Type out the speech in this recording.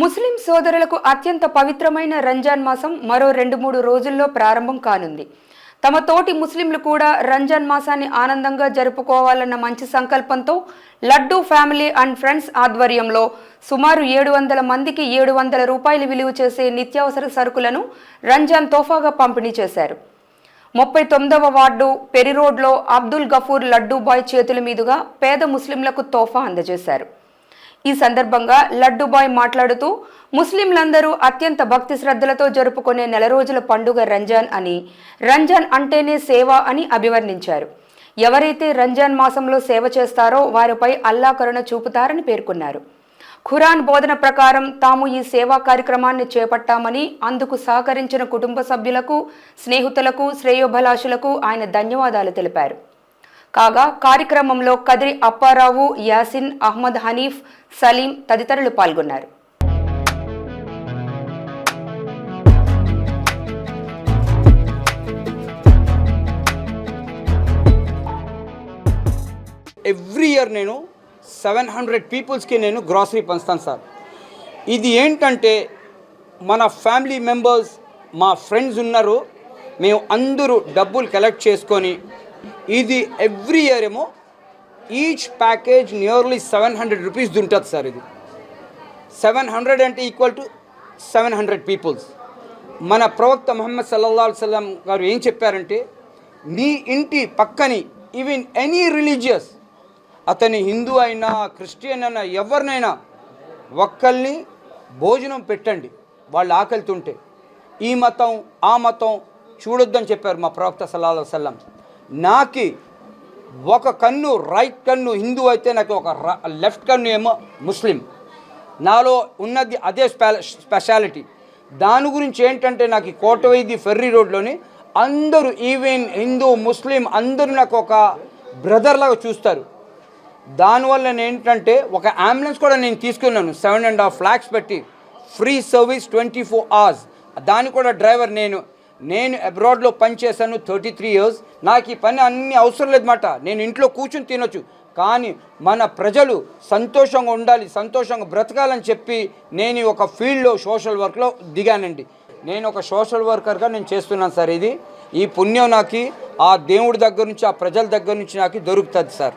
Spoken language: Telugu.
ముస్లిం సోదరులకు అత్యంత పవిత్రమైన రంజాన్ మాసం మరో రెండు మూడు రోజుల్లో ప్రారంభం కానుంది. తమ తోటి ముస్లింలు కూడా రంజాన్ మాసాన్ని ఆనందంగా జరుపుకోవాలన్న మంచి సంకల్పంతో లడ్డూ ఫ్యామిలీ అండ్ ఫ్రెండ్స్ ఆధ్వర్యంలో సుమారు ఏడు వందల మందికి ఏడు వందల రూపాయలు విలువ చేసే నిత్యావసర సరుకులను రంజాన్ తోఫాగా పంపిణీ చేశారు. ముప్పై తొమ్మిదవ వార్డు పెరిరోడ్లో అబ్దుల్ గఫూర్ లడ్డూ బాయ్ చేతుల మీదుగా పేద ముస్లింలకు తోఫా అందజేశారు. ఈ సందర్భంగా లడ్డుబాయ్ మాట్లాడుతూ ముస్లింలందరూ అత్యంత భక్తి శ్రద్ధలతో జరుపుకునే నెల రోజుల పండుగ రంజాన్ అని రంజాన్ అంటేనే సేవ అని అభివర్ణించారు. ఎవరైతే రంజాన్ మాసంలో సేవ చేస్తారో వారిపై అల్లా కరుణ చూపుతారని పేర్కొన్నారు. ఖురాన్ బోధన ప్రకారం తాము ఈ సేవా కార్యక్రమాన్ని చేపట్టామని అందుకు సహకరించిన కుటుంబ సభ్యులకు స్నేహితులకు శ్రేయోభిలాషులకు ఆయన ధన్యవాదాలు తెలిపారు. కాగా కార్యక్రమంలో కదిరి అప్పారావు యాసిన్ అహ్మద్ హనీఫ్ సలీం తదితరులు పాల్గొన్నారు. ఎవ్రీ ఇయర్ నేను సెవెన్ హండ్రెడ్ పీపుల్స్కి నేను గ్రాసరీ పంచుతాను సార్. ఇది ఏంటంటే మన ఫ్యామిలీ మెంబర్స్ మా ఫ్రెండ్స్ ఉన్నారు. మేము అందరూ డబ్బులు కలెక్ట్ చేసుకొని ఇది ఎవ్రీ ఇయర్ ఏమో each package nearly seven hundred rupees ఉంటుంది సార్ ఇది. సెవెన్ హండ్రెడ్ అంటే equal to seven hundred peoples మన ప్రవక్త మొహమ్మద్ సల్లల్లా సల్లం గారు ఏం చెప్పారంటే మీ ఇంటి పక్కని ఈవెన్ ఎనీ రిలీజియస్ అతని హిందూ అయినా క్రిస్టియన్ అయినా ఎవరినైనా ఒక్కల్ని భోజనం పెట్టండి వాళ్ళు ఆకలితుంటే. ఈ మతం ఆ మతం చూడొద్దని చెప్పారు మా ప్రవక్త సల్లా సల్లం నాకి ఒక కన్ను రైట్ కన్ను హిందూ అయితే నాకు ఒక లెఫ్ట్ కన్ను ఏమో ముస్లిం. నాలో ఉన్నది అదే స్పెషాలిటీ. దాని గురించి ఏంటంటే నాకు ఈ కోటవైది ఫెర్రీ రోడ్లోని అందరూ ఈవెన్ హిందూ ముస్లిం అందరూ నాకు ఒక బ్రదర్ లాగా చూస్తారు. దానివల్ల నేను ఏంటంటే ఒక అంబులెన్స్ కూడా నేను తీసుకున్నాను. సెవెన్ అండ్ హాఫ్ ల్యాక్స్ పెట్టి free service twenty four hours. దాని కూడా డ్రైవర్ నేను నేను అబ్రాడ్లో పనిచేశాను థర్టీ త్రీ ఇయర్స్. నాకు ఈ పని అన్ని అవసరం లేదన్నమాట. నేను ఇంట్లో కూర్చుని తినొచ్చు. కానీ మన ప్రజలు సంతోషంగా ఉండాలి సంతోషంగా బ్రతకాలని చెప్పి నేను ఒక ఫీల్డ్లో సోషల్ వర్క్లో దిగానండి. నేను ఒక సోషల్ వర్కర్గా నేను చేస్తున్నాను సార్ ఇది. ఈ పుణ్యం నాకు ఆ దేవుడి దగ్గర నుంచి ఆ ప్రజల దగ్గర నుంచి నాకు దొరుకుతుంది సార్.